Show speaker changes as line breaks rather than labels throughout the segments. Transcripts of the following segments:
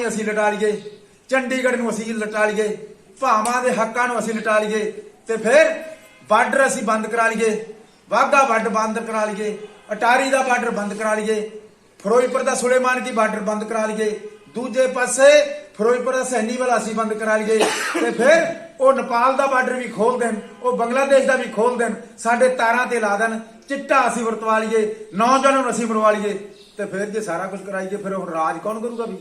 ਪਾਣੀ ਅਸੀਂ ਲਟਾ ਲਈਏ, ਚੰਡੀਗੜ੍ਹ ਨੂੰ ਅਸੀਂ ਲਟਾ ਲਈਏ, ਭਾਵਾਂ ਦੇ ਹੱਕਾਂ ਨੂੰ ਅਸੀਂ ਲਟਾ ਲਈਏ ਤੇ ਫਿਰ ਬਾਰਡਰ ਅਸੀਂ ਬੰਦ ਕਰਾ ਲਈਏ, ਵਾਹਗਾ ਬਾਰਡਰ ਬੰਦ ਕਰਾ ਲਈਏ, ਅਟਾਰੀ ਦਾ ਬਾਰਡਰ ਬੰਦ ਕਰਾ ਲਈਏ, ਫਿਰੋਜ਼ਪੁਰ ਦਾ ਸੁਲੇਮਾਨ ਕੀ ਬਾਰਡਰ ਬੰਦ ਕਰਾ ਲਈਏ, ਦੂਜੇ ਪਾਸੇ ਫਿਰੋਜ਼ਪੁਰ ਦਾ ਸੈਣੀ ਵਾਲਾ ਅਸੀਂ ਬੰਦ ਕਰਾ ਲਈਏ ਤੇ ਫਿਰ ਉਹ ਨੇਪਾਲ ਦਾ ਬਾਰਡਰ ਵੀ ਖੋਲ ਦੇਣ, ਉਹ ਬੰਗਲਾਦੇਸ਼ ਦਾ ਵੀ ਖੋਲ ਦੇਣ, ਸਾਡੇ ਤਾਰਾਂ ਤੇ ਲਾ ਦੇਣ, ਚਿੱਟਾ ਅਸੀਂ ਵਰਤਵਾ ਲਈਏ, ਨੌਜਵਾਨਾਂ ਨੂੰ ਅਸੀਂ ਮਰਵਾ ਲਈਏ ਤੇ ਫਿਰ ਜੇ ਸਾਰਾ ਕੁਝ ਕਰਾਈਏ, ਫਿਰ ਹੁਣ ਰਾਜ ਕੌਣ ਕਰੂਗਾ ਵੀ?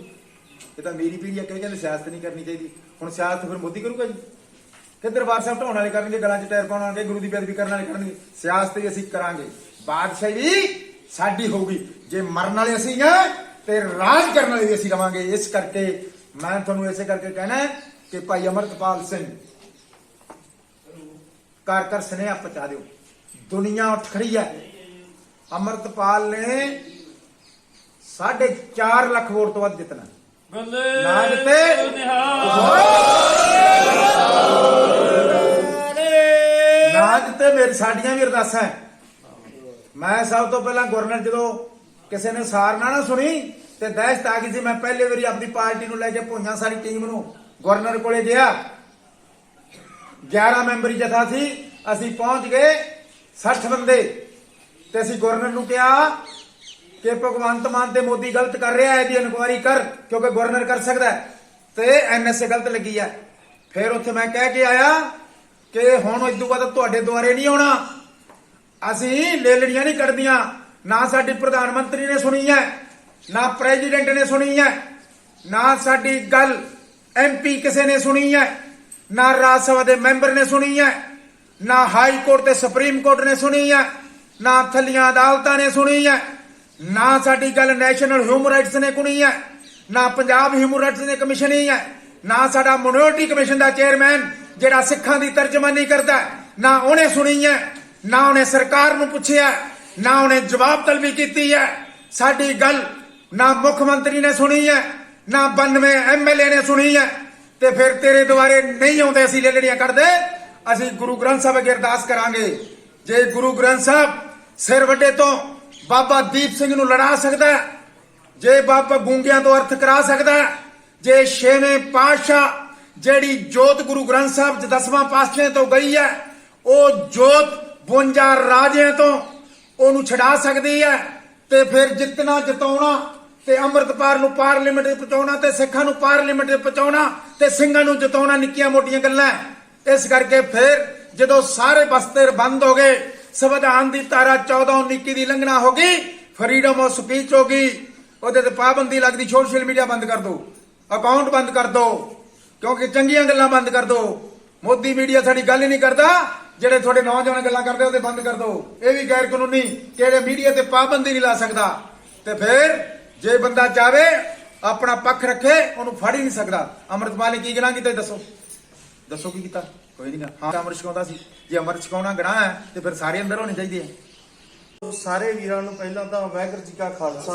ਇਹ ਤਾਂ ਮੇਰੀ ਪੀੜ੍ਹੀ ਆ ਕਹੀ ਕਹਿੰਦੇ ਸਿਆਸਤ ਨਹੀਂ ਕਰਨੀ ਚਾਹੀਦੀ। ਹੁਣ ਸਿਆਸਤ ਫਿਰ ਮੋਦੀ ਕਰੂਗਾ ਜੀ। ਕਿ ਦਰਬਾਰ ਸਾਹਿਬ ਢਾਉਣ ਵਾਲੇ ਕਰਨਗੇ, ਗਲਾਂ 'ਚ ਟਾਇਰ ਪਾਉਣ ਵਾਲੇ, ਗੁਰੂ ਦੀ ਬੇਅਦਬੀ ਕਰਨ ਵਾਲੇ ਕਰਨਗੇ। ਸਿਆਸਤ ਵੀ ਅਸੀਂ ਕਰਾਂਗੇ। ਬਾਦਸ਼ਾਹੀ ਸਾਡੀ ਹੋਊਗੀ। ਜੇ ਮਰਨ ਵਾਲੇ ਅਸੀਂ ਆ, ਤੇ ਰਾਜ ਕਰਨ ਵਾਲੇ ਵੀ ਅਸੀਂ ਰਵਾਂਗੇ। ਇਸ ਕਰਕੇ ਮੈਂ ਤੁਹਾਨੂੰ ਇਸੇ ਕਰਕੇ ਕਹਿਣਾ ਕਿ ਭਾਈ ਅਮਰਤਪਾਲ ਸਿੰਘ ਕਰ ਕਰ ਸੁਨੇਹਾ ਪਹੁੰਚਾ ਦਿਓ। ਦੁਨੀਆ ਉੱਠ ਖੜੀ ਹੈ। ਅਮਰਤਪਾਲ ਨੇ 4.5 ਲੱਖ ਵੋਟ ਤੋਂ ਵੱਧ ਜਿੱਤਣਾ।
ਬੱਲੇ
ਨਾਜ ਤੇ ਨਾਜ ਤੇ ਮੇਰੀ ਸਾਡੀਆਂ ਵੀ ਅਰਦਾਸਾਂ ਮੈਂ ਸਭ ਤੋਂ ਪਹਿਲਾਂ ਗਵਰਨਰ ਜਦੋਂ ਕਿਸੇ ਨੇ ਸਾਰ ਨਾ ਨਾ ਸੁਣੀ ਤੇ ਦਹਿਸ਼ਤ ਆ ਗਈ ਸੀ, ਮੈਂ ਪਹਿਲੇ ਵਾਰੀ ਆਪਣੀ ਪਾਰਟੀ ਨੂੰ ਲੈ ਕੇ ਭੁਈਆਂ ਸਾਰੀ ਟੀਮ ਨੂੰ ਗਵਰਨਰ ਕੋਲੇ ਗਿਆ। 11 ਮੈਂਬਰੀ ਜਥਾ ਸੀ, ਅਸੀਂ ਪਹੁੰਚ ਗਏ 60 ਬੰਦੇ ਤੇ ਅਸੀਂ ਗਵਰਨਰ ਨੂੰ ਕਿਹਾ ਕਿ ਭਗਵੰਤ ਮਾਨ ਤੇ ਮੋਦੀ ਗਲਤ ਕਰ ਰਿਹਾ ਹੈ, ਇਹਦੀ ਇਨਕੁਆਇਰੀ ਕਰ, ਕਿਉਂਕਿ ਗਵਰਨਰ ਕਰ ਸਕਦਾ ਹੈ। ਤੇ ਐਨਐਸਏ ਗਲਤ ਲੱਗੀ ਹੈ। ਫਿਰ ਉੱਥੇ ਮੈਂ ਕਹਿ ਕੇ ਆਇਆ ਕਿ ਹੁਣ ਇਦੋਂ ਬਾਅਦ ਤੁਹਾਡੇ ਦੁਆਰੇ ਨਹੀਂ ਆਉਣਾ। ਅਸੀਂ ਲੇਲੜੀਆਂ ਨਹੀਂ ਕੱਢਦੀਆਂ। ਨਾ ਸਾਡੀ ਪ੍ਰਧਾਨ ਮੰਤਰੀ ਨੇ ਸੁਣੀ ਹੈ, ਨਾ ਪ੍ਰੈਜ਼ੀਡੈਂਟ ਨੇ ਸੁਣੀ ਹੈ, ਨਾ ਸਾਡੀ ਗੱਲ ਐਮਪੀ ਕਿਸੇ ਨੇ ਸੁਣੀ ਹੈ, ਨਾ ਰਾਜ ਸਭਾ ਦੇ ਮੈਂਬਰ ਨੇ ਸੁਣੀ ਹੈ, ਨਾ ਹਾਈ ਕੋਰਟ ਤੇ ਸੁਪਰੀਮ ਕੋਰਟ ਨੇ ਸੁਣੀ ਹੈ, ਨਾ ਥੱਲੀਆਂ ਅਦਾਲਤਾਂ ਨੇ ਸੁਣੀ ਹੈ। ਨਾ ਸਾਡੀ ਗੱਲ ਨੈਸ਼ਨਲ ਹਿਊਮਨ ਰਾਈਟਸ ਨੇ ਕੁਣੀ ਹੈ, ਨਾ ਪੰਜਾਬ ਹਿਊਮਨ ਰਾਈਟਸ ਨੇ ਕਮਿਸ਼ਨ ਹੀ ਹੈ, ਨਾ ਸਾਡਾ ਮਿਨੋਰਟੀ ਕਮਿਸ਼ਨ ਦਾ ਚੇਅਰਮੈਨ ਜਿਹੜਾ ਸਿੱਖਾਂ ਦੀ ਤਰਜਮਾਨੀ ਕਰਦਾ ਨਾ ਉਹਨੇ ਸੁਣੀ ਹੈ, ਨਾ ਉਹਨੇ ਸਰਕਾਰ ਨੂੰ ਪੁੱਛਿਆ, ਨਾ ਉਹਨੇ ਜਵਾਬ ਤਲਬੀ ਕੀਤੀ ਹੈ। ਸਾਡੀ ਗੱਲ ਨਾ ਮੁੱਖ ਮੰਤਰੀ ਨੇ ਸੁਣੀ ਹੈ, ਨਾ 92 ਐਮਐਲਏ ਨੇ ਸੁਣੀ ਹੈ। ਤੇ ਫਿਰ ਤੇਰੇ ਦੁਆਰੇ ਨਹੀਂ ਆਉਂਦੇ ਅਸੀਂ ਲੜੀਆਂ ਕਰਦੇ ਅਸੀਂ ਗੁਰੂ ਗ੍ਰੰਥ ਸਾਹਿਬ ਅੱਗੇ ਅਰਦਾਸ ਕਰਾਂਗੇ। ਜੇ ਗੁਰੂ ਗ੍ਰੰਥ ਸਾਹਿਬ ਸਿਰ ਵੱਡੇ ਤੋਂ ਬਾਬਾ ਦੀਪ ਸਿੰਘ ਨੂੰ ਲੜਾ ਸਕਦਾ ਹੈ, ਜੇ ਬਾਬਾ ਗੂੰਗਿਆਂ ਤੋਂ ਅਰਥ ਕਰਾ ਸਕਦਾ ਹੈ, ਜੇ ਛੇਵੇਂ ਪਾਤਸ਼ਾਹ ਜਿਹੜੀ ਜੋਤ ਗੁਰੂ ਗ੍ਰੰਥ ਸਾਹਿਬ 'ਚ ਦਸਵਾਂ ਪਾਤਸ਼ਾਹ ਤੋਂ ਗਈ ਹੈ ਉਹ ਜੋਤ 52 ਰਾਜਿਆਂ ਤੋਂ ਉਹਨੂੰ ਛਡਾ ਸਕਦੀ ਹੈ ਤੇ ਫਿਰ ਜਿੱਤਣਾ ਜਿਤਾਉਣਾ ਤੇ ਅੰਮ੍ਰਿਤਪਾਲ ਨੂੰ ਪਾਰਲੀਮੈਂਟ 'ਚ ਪਹੁੰਚਾਉਣਾ ਤੇ ਸਿੱਖਾਂ ਨੂੰ ਪਾਰਲੀਮੈਂਟ 'ਚ ਪਹੁੰਚਾਉਣਾ ਤੇ ਸਿੰਘਾਂ ਨੂੰ ਜਿਤਾਉਣਾ ਨਿੱਕੀਆਂ ਮੋਟੀਆਂ ਗੱਲਾਂ ਇਸ ਕਰਕੇ ਫਿਰ ਜਦੋਂ ਸਾਰੇ ਬਸਤੇ ਬੰਦ ਹੋ ਗਏ ਸੰਵਿਧਾਨ ਦੀ ਧਾਰਾ 14 19 ਦੀ ਲੰਘਣਾ ਹੋ ਗਈ ਫਰੀडम ਆਫ ਸਪੀਚ ਹੋ ਗਈ। ਉਹਦੇ ਤੇ ਪਾਬੰਦੀ ਲੱਗਦੀ ਸੋਸ਼ਲ ਮੀਡੀਆ ਬੰਦ ਕਰ ਦਿਓ ਅਕਾਊਂਟ ਬੰਦ ਕਰ ਦਿਓ ਕਿਉਂਕਿ ਚੰਗੀਆਂ ਗੱਲਾਂ ਬੰਦ ਕਰ ਦਿਓ ਮੋਦੀ ਮੀਡੀਆ ਸਾਡੀ ਗੱਲ ਹੀ ਨਹੀਂ ਕਰਦਾ, ਜਿਹੜੇ ਤੁਹਾਡੇ ਨੌਜਵਾਨ ਗੱਲਾਂ ਕਰਦੇ, ਉਹਦੇ ਬੰਦ ਕਰ ਦਿਓ ਇਹ ਵੀ ਗੈਰ ਕਾਨੂੰਨੀ, ਕਿਹੜੇ ਮੀਡੀਆ ਤੇ ਪਾਬੰਦੀ ਨਹੀਂ ਲਾ ਸਕਦਾ। ਤੇ ਫਿਰ ਜੇ ਬੰਦਾ ਚਾਵੇ, ਆਪਣਾ ਪੱਖ ਰੱਖੇ, ਉਹਨੂੰ ਫੜ ਹੀ ਨਹੀਂ ਸਕਦਾ। ਅੰਮ੍ਰਿਤਪਾਲ ਨੇ ਕੀ ਗਨਾਹ ਕੀਤਾ ਦੱਸੋ। ਦੱਸੋ ਕੀ ਕੀਤਾ? ਕੋਈ ਨਹੀਂ ਹਾਂ ਅਮਰ ਛਕਾਉਂਦਾ ਸੀ। ਜੇ ਅੰਮ੍ਰਿਤ ਛਕਾਉਣਾ ਗਨਾਹ ਹੈ, ਤੇ ਫਿਰ ਸਾਰੇ ਅੰਦਰ ਹੋਣੇ ਚਾਹੀਦੇ ਆ।
ਸਾਰੇ ਵੀਰਾਂ ਨੂੰ ਪਹਿਲਾਂ ਤਾਂ ਵਾਹਿਗੁਰੂ ਜੀ ਕਾ ਖਾਲਸਾ,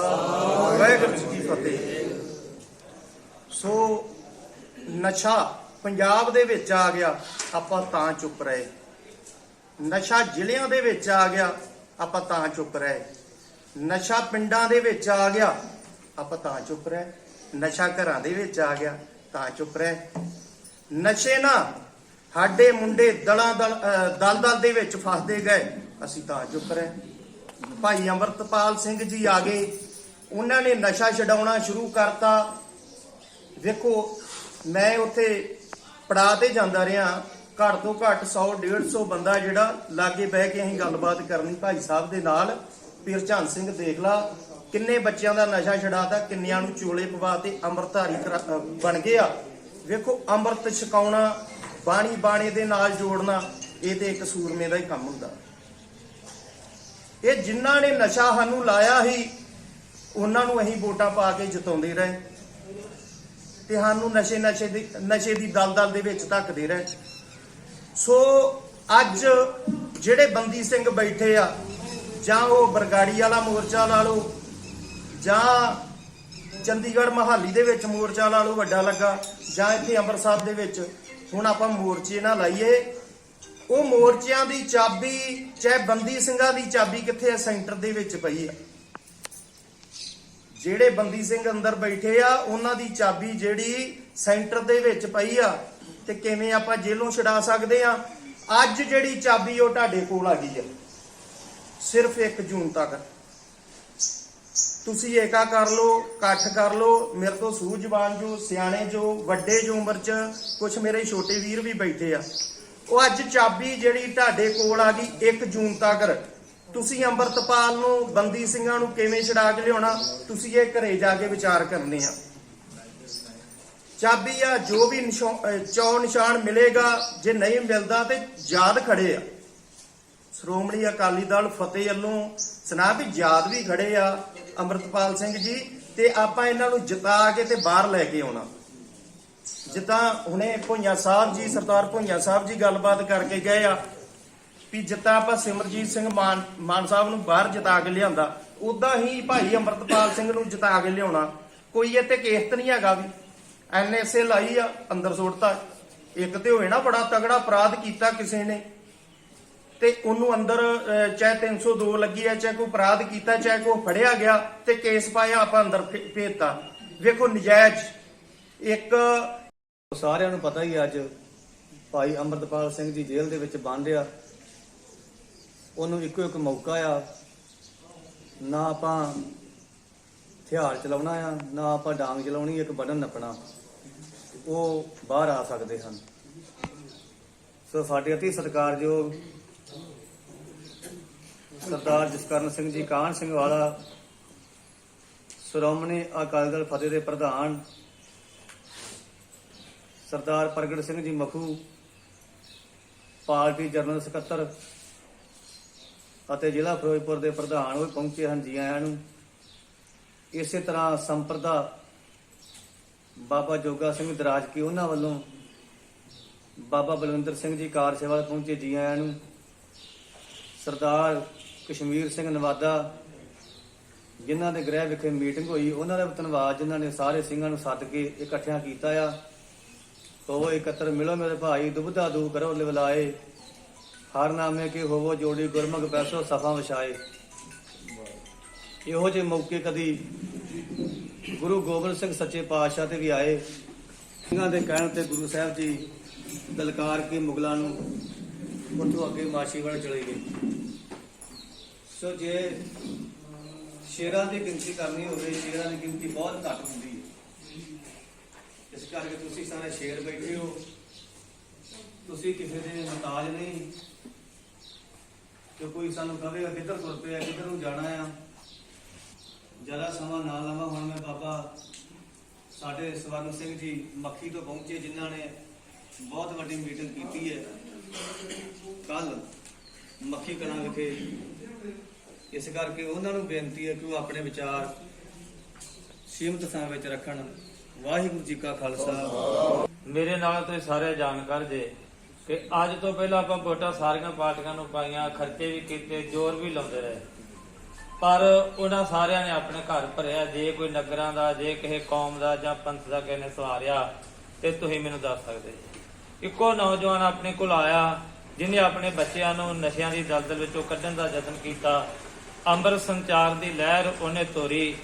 ਵਾਹਿਗੁਰੂ ਜੀ ਕੀ ਫਤਿਹ। ਸੋ ਨਸ਼ਾ ਪੰਜਾਬ ਦੇ ਵਿੱਚ ਆ ਗਿਆ, ਆਪਾਂ ਤਾਂ ਚੁੱਪ ਰਹੇ। ਨਸ਼ਾ ਜ਼ਿਲ੍ਹਿਆਂ ਦੇ ਵਿੱਚ ਆ ਗਿਆ, ਆਪਾਂ ਤਾਂ ਚੁੱਪ ਰਹੇ। ਨਸ਼ਾ ਪਿੰਡਾਂ ਦੇ ਵਿੱਚ ਆ ਗਿਆ, ਆਪਾਂ ਤਾਂ ਚੁੱਪ ਰਹੇ। ਨਸ਼ਾ ਘਰਾਂ ਦੇ ਵਿੱਚ ਆ ਗਿਆ, ਤਾਂ ਚੁੱਪ ਰਹੇ। ਨਸ਼ੇ ਨਾ ਸਾਡੇ ਮੁੰਡੇ ਦਲਾਂ ਦਲ, ਅਹ, ਦਲ ਦਲ ਦੇ ਵਿੱਚ ਫਸਦੇ ਗਏ। ਅਸੀਂ ਤਾਂ ਚੁੱਪ ਰਹੇ। ਭਾਈ ਅਮਰਤਪਾਲ ਸਿੰਘ ਜੀ ਆ ਗਏ। ਉਹਨਾਂ ਨੇ ਨਸ਼ਾ ਛਡਾਉਣਾ ਸ਼ੁਰੂ ਕਰਤਾ। ਵੇਖੋ, ਮੈਂ ਉੱਥੇ ਪੜਾ ਤੇ ਜਾਂਦਾ ਰਿਹਾ। ਘੱਟ ਤੋਂ ਘੱਟ 100 150 ਬੰਦਾ ਜਿਹੜਾ ਲਾਗੇ ਬਹਿ ਕੇ ਅਸੀਂ ਗੱਲਬਾਤ ਕਰਨੀ ਭਾਈ ਸਾਹਿਬ ਦੇ ਨਾਲ। ਪੀਰ ਚੰਦ ਸਿੰਘ ਦੇਖ ਲਾ, ਕਿੰਨੇ ਬੱਚਿਆਂ ਦਾ ਨਸ਼ਾ ਛਡਾਤਾ, ਕਿੰਨਿਆਂ ਨੂੰ ਚੋਲੇ ਪਵਾ ਤੇ ਅੰਮ੍ਰਿਤਧਾਰੀ ਕਰਾ- ਬਣ ਗਏ ਆ ਵੇਖੋ, ਅੰਮ੍ਰਿਤ ਛਕਾਉਣਾ ਬਾਣੀ ਬਾਣੇ ਦੇ ਨਾਲ ਜੋੜਨਾ, ਇਹ ਤੇ ਇੱਕ ਸੂਰਮੇ ਦਾ ਹੀ ਕੰਮ ਹੁੰਦਾ। ਇਹ ਜਿਨ੍ਹਾਂ ਨੇ ਨਸ਼ਾ ਸਾਨੂੰ ਲਾਇਆ ਸੀ, ਉਹਨਾਂ ਨੂੰ ਅਸੀਂ ਵੋਟਾਂ ਪਾ ਕੇ ਜਿਤਾਉਂਦੇ ਰਹੇ। ਤੇ ਸਾਨੂੰ ਨਸ਼ੇ ਨਸ਼ੇ ਦੀ ਨਸ਼ੇ ਦੀ ਦਲਦਲ ਦੇ ਵਿੱਚ ਧੱਕਦੇ ਰਹੇ। ਸੋ ਅੱਜ ਜਿਹੜੇ ਬੰਦੀ ਸਿੰਘ ਬੈਠੇ ਆ, ਜਾਂ ਉਹ ਬਰਗਾੜੀ ਵਾਲਾ ਮੋਰਚਾ ਲਾ ਲਓ, ਜਾਂ ਚੰਡੀਗੜ੍ਹ ਮਹਾਲੀ ਦੇ ਵਿੱਚ ਮੋਰਚਾ ਲਾ ਲਓ ਵੱਡਾ ਲੱਗਾ, ਜਾਂ ਇੱਥੇ ਅੰਮ੍ਰਿਤਸਰ ਦੇ ਵਿੱਚ ਹੁਣ ਆਪਾਂ ਮੋਰਚੇ ਨਾਲ ਲਾਈਏ ਉਹ ਮੋਰਚਿਆਂ ਦੀ ਚਾਬੀ, ਚਾਹੇ ਬੰਦੀ ਸਿੰਘਾਂ ਦੀ ਚਾਬੀ ਕਿੱਥੇ ਹੈ ਸੈਂਟਰ ਦੇ ਵਿੱਚ ਪਈ ਆ। ਜਿਹੜੇ ਬੰਦੀ ਸਿੰਘ ਅੰਦਰ ਬੈਠੇ ਆ, ਉਹਨਾਂ ਦੀ ਚਾਬੀ ਜਿਹੜੀ ਸੈਂਟਰ ਦੇ ਵਿੱਚ ਪਈ ਆ ਤੇ ਕਿਵੇਂ ਆਪਾਂ ਜੇਲੋਂ ਛਡਾ ਸਕਦੇ ਆ? ਅੱਜ ਜਿਹੜੀ ਚਾਬੀ ਉਹ ਤੁਹਾਡੇ ਕੋਲ ਆ ਗਈ ਆ। ਸਿਰਫ 1 ਜੂਨ ਤੱਕ। ਤੁਸੀਂ ਏਕਾ ਕਰ ਲਓ, ਇਕੱਠ ਕਰ ਲਓ, ਮੇਰੇ ਤੋਂ ਸੂਝਵਾਨ ਜੋ, ਸਿਆਣੇ ਜੋ, ਵੱਡੇ ਜੋ ਉਮਰ ਚ ਕੁਝ ਮੇਰੇ ਛੋਟੇ ਵੀਰ ਵੀ ਬੈਠੇ ਆ। ਉਹ ਅੱਜ ਚਾਬੀ ਜਿਹੜੀ ਤੁਹਾਡੇ ਕੋਲ ਆ ਗਈ 1 ਜੂਨ ਤੱਕ। ਤੁਸੀਂ ਅੰਮ੍ਰਿਤਪਾਲ ਨੂੰ, ਬੰਦੀ ਸਿੰਘਾਂ ਨੂੰ ਕਿਵੇਂ ਛਡਾ ਕੇ ਲਿਆਉਣਾ, ਤੁਸੀਂ ਇਹ ਘਰੇ ਜਾ ਕੇ ਵਿਚਾਰ ਕਰਨੇ ਆ। ਚਾਬੀ ਆ, ਜੋ ਵੀ ਨਿਸ਼ਾ- ਚੌ ਨਿਸ਼ਾਨ ਮਿਲੇਗਾ, ਜੇ ਨਹੀਂ ਮਿਲਦਾ ਤੇ ਯਾਦ ਖੜੇ ਆ। ਸ਼੍ਰੋਮਣੀ ਅਕਾਲੀ ਦਲ ਫਤਿਹ ਵੱਲੋਂ ਸੁਣਾ ਵੀ ਯਾਦ ਵੀ ਖੜੇ ਆ ਅੰਮ੍ਰਿਤਪਾਲ ਸਿੰਘ ਜੀ, ਤੇ ਆਪਾਂ ਇਹਨਾਂ ਨੂੰ ਜਿਤਾ ਕੇ ਤੇ ਬਾਹਰ ਲੈ ਕੇ ਆਉਣਾ। ਜਿੱਦਾਂ ਹੁਣੇ ਭੁਈਆ ਸਾਹਿਬ ਜੀ, ਸਰਦਾਰ ਭੁਈਆ ਸਾਹਿਬ ਜੀ ਗੱਲਬਾਤ ਕਰਕੇ ਗਏ ਆ, ਵੀ ਜਿੱਦਾਂ ਆਪਾਂ ਸਿਮਰਜੀਤ ਸਿੰਘ ਮਾਨ ਮਾਨ ਸਾਹਿਬ ਨੂੰ ਬਾਹਰ ਜਿਤਾ ਕੇ ਲਿਆਂਦਾ ਉਦਾਂ ਹੀ ਭਾਈ ਅੰਮ੍ਰਿਤਪਾਲ ਸਿੰਘ ਨੂੰ ਜਿਤਾ ਕੇ ਲਿਆਉਣਾ। ਕੋਈ ਇੱਥੇ ਕੇਸ ਤਾਂ ਨਹੀਂ ਹੈਗਾ ਵੀ। ਐਨਐਸਏ ਲਾਈ ਆ, ਅੰਦਰ ਸੁੱਟਤਾ। ਇੱਕ ਤੇ ਹੋਏ ਨਾ ਬੜਾ ਤਗੜਾ ਅਪਰਾਧ ਕੀਤਾ ਕਿਸੇ ਨੇ। ਤੇ ਉਹਨੂੰ ਅੰਦਰ ਅਹ, ਚਾਹੇ 302 ਲੱਗੀ ਹੈ ਚਾਹੇ ਕੋਈ ਅਪਰਾਧ ਕੀਤਾ ਚਾਹੇ ਕੋਈ ਫੜਿਆ ਗਿਆ ਤੇ ਕੇਸ ਪਾਇਆ ਆਪਾਂ ਅੰਦਰ ਭੇ- ਭੇਜਤਾ। ਵੇਖੋ ਨਜਾਇਜ਼ ਇੱਕ
ਸਾਰਿਆਂ ਨੂੰ ਪਤਾ ਹੀ ਅੱਜ ਭਾਈ ਅੰਮ੍ਰਿਤਪਾਲ ਸਿੰਘ ਜੀ ਜੇਲ੍ਹ ਦੇ ਵਿੱਚ ਬੰਦ ਆ। ਉਹਨੂੰ ਇੱਕੋ ਇੱਕ ਮੌਕਾ ਆ। ਨਾ ਆਪਾਂ ਹਥਿਆਰ ਚਲਾਉਣਾ ਆ ਨਾ ਆਪਾਂ ਡਾਂਗ ਚਲਾਉਣੀ ਇੱਕ ਬਟਨ ਨੱਪਣਾ। ਉਹ ਬਾਹਰ ਆ ਸਕਦੇ ਹਨ। ਸੋ ਸਾਡੇ ਅਤੀ ਸਤਿਕਾਰਯੋਗ ਸਰਦਾਰ ਜਸਕਰਨ ਸਿੰਘ ਜੀ, ਕਾਹਨ ਸਿੰਘ ਵਾਲਾ, ਸ਼੍ਰੋਮਣੀ ਅਕਾਲੀ ਦਲ ਫਤਿਹ ਦੇ ਪ੍ਰਧਾਨ, ਸਰਦਾਰ ਪ੍ਰਗਟ ਸਿੰਘ ਜੀ ਮਖੂ, ਪਾਰਟੀ ਜਨਰਲ ਸਕੱਤਰ ਅਤੇ ਜ਼ਿਲ੍ਹਾ ਫਿਰੋਜ਼ਪੁਰ ਦੇ ਪ੍ਰਧਾਨ ਉਹ ਵੀ ਪਹੁੰਚੇ ਹਨ, ਜੀ ਆਇਆਂ ਨੂੰ। ਇਸੇ ਤਰ੍ਹਾਂ ਸੰਪਰਦਾ ਬਾਬਾ ਜੋਗਾ ਸਿੰਘ ਦਰਾਜ ਕੀ ਉਹਨਾਂ ਵੱਲੋਂ ਬਾਬਾ ਬਲਵਿੰਦਰ ਸਿੰਘ ਜੀ ਕਾਰ ਸੇਵਾ ਪਹੁੰਚੇ, ਜੀ ਆਇਆਂ ਨੂੰ। ਸਰਦਾਰ ਕਸ਼ਮੀਰ ਸਿੰਘ ਨਵਾਦਾ, ਜਿਨ੍ਹਾਂ ਦੇ ਗ੍ਰਹਿ ਵਿਖੇ ਮੀਟਿੰਗ ਹੋਈ, ਉਹਨਾਂ ਦਾ ਧੰਨਵਾਦ ਜਿਨ੍ਹਾਂ ਨੇ ਸਾਰੇ ਸਿੰਘਾਂ ਨੂੰ ਸੱਦ ਕੇ ਇਕੱਠਿਆਂ ਕੀਤਾ ਆ। ਤੋ ਇਕੱਤਰ ਮਿਲੋ ਮੇਰੇ ਭਾਈ, ਦੁਬਧਾ ਦੂ ਕਰੋ ਲਿਵਲਾਏ। ਹਰ ਨਾਮੇ ਕੇ ਹੋਵੋ ਜੋੜੀ ਗੁਰਮੁਖ ਬੈਸੋ ਸਫਾ ਵਿਛਾਏ। ਇਹੋ ਜਿਹੇ ਮੌਕੇ ਕਦੀ ਗੁਰੂ ਗੋਬਿੰਦ ਸਿੰਘ ਸੱਚੇ ਪਾਤਸ਼ਾਹ ਤੇ ਵੀ ਆਏ। ਸਿੰਘਾਂ ਦੇ ਕਹਿਣ ਤੇ ਗੁਰੂ ਸਾਹਿਬ ਜੀ ਦਲਕਾਰ ਕੇ ਮੁਗਲਾਂ ਨੂੰ ਉੱਥੋਂ ਅੱਗੇ ਮਾਛੀਵਾੜਾ ਚਲੇ ਗਏ। ਸੋ ਜੇ ਸ਼ੇਰਾਂ ਦੀ ਗਿਣਤੀ ਕਰਨੀ ਹੋਵੇ, ਸ਼ੇਰਾਂ ਦੀ ਗਿਣਤੀ ਬਹੁਤ ਘੱਟ ਹੁੰਦੀ ਹੈ। ਇਸ ਕਰਕੇ ਤੁਸੀਂ ਸਾਰੇ ਸ਼ੇਰ ਬੈਠੇ ਹੋ। ਤੁਸੀਂ ਕਿਸੇ ਦੇ ਮਤਾਜ ਨਹੀਂ। ਕਿ ਕੋਈ ਸਾਨੂੰ ਕਹੇਗਾ, ਕਿੱਧਰ ਤੁਰ ਪਿਆ, ਕਿੱਧਰ ਨੂੰ ਜਾਣਾ ਆ ਜਰਾ ਸਮਾਂ ਨਾ ਲਵਾਂ। ਹੁਣ ਮੈਂ ਬਾਬਾ ਸਾਡੇ ਸਵਰਨ ਸਿੰਘ ਜੀ ਮੱਖੀ ਤੋਂ ਪਹੁੰਚੇ, ਜਿਨ੍ਹਾਂ ਨੇ ਬਹੁਤ ਵੱਡੀ ਮੀਟਿੰਗ ਕੀਤੀ ਹੈ। ਕੱਲ ਮੱਖੀ ਕਲਾਂ ਵਿਖੇ ਇਸ ਕਰਕੇ ਉਹਨਾਂ ਨੂੰ ਬੇਨਤੀ ਹੈ ਕਿ ਉਹ ਆਪਣੇ ਵਿਚਾਰ ਸੀਮਤ ਸਮੇਂ ਵਿੱਚ ਰੱਖਣ। ਵਾਹਿਗੁਰੂ ਜੀ ਕਾ ਖਾਲਸਾ।
ਮੇਰੇ ਨਾਲ ਤੁਸੀਂ ਸਾਰੇ ਜਾਣਕਾਰ ਜੇ ਕਿ ਅੱਜ ਤੋਂ ਪਹਿਲਾਂ ਆਪਾਂ ਵੋਟਾਂ ਸਾਰੀਆਂ ਪਾਰਟੀਆਂ ਨੂੰ ਪਾਈਆਂ, ਖਰਚੇ ਵੀ ਕੀਤੇ, ਜ਼ੋਰ ਵੀ ਲਾਉਂਦੇ ਰਹੇ। ਪਰ ਉਹਨਾਂ ਸਾਰਿਆਂ ਨੇ ਆਪਣੇ ਘਰ ਭਰਿਆ, ਜੇ ਕੋਈ ਨਗਰਾਂ ਦਾ, ਜੇ ਕਿਸੇ ਕੌਮ ਦਾ ਜਾਂ ਪੰਥ ਦਾ ਕਿਸੇ ਨੇ ਸਵਾਰਿਆ, ਤੇ ਤੁਸੀਂ ਮੈਨੂੰ ਦੱਸ ਸਕਦੇ ਜੀ। ਇੱਕੋ ਨੌਜਵਾਨ ਆਪਣੇ ਕੋਲ ਆਇਆ ਜਿਨੇ ਆਪਣੇ ਬੱਚਿਆਂ ਨੂੰ ਨਸ਼ਿਆਂ ਦੀ ਦਲਦਲ ਵਿੱਚੋਂ ਕੱਢਣ ਦਾ ਯਤਨ ਕੀਤਾ ਅੰਮ੍ਰਿਤ ਸੰਚਾਰ ਦੀ ਲਹਿਰ ਉਹਨੇ ਤੋਰੀ।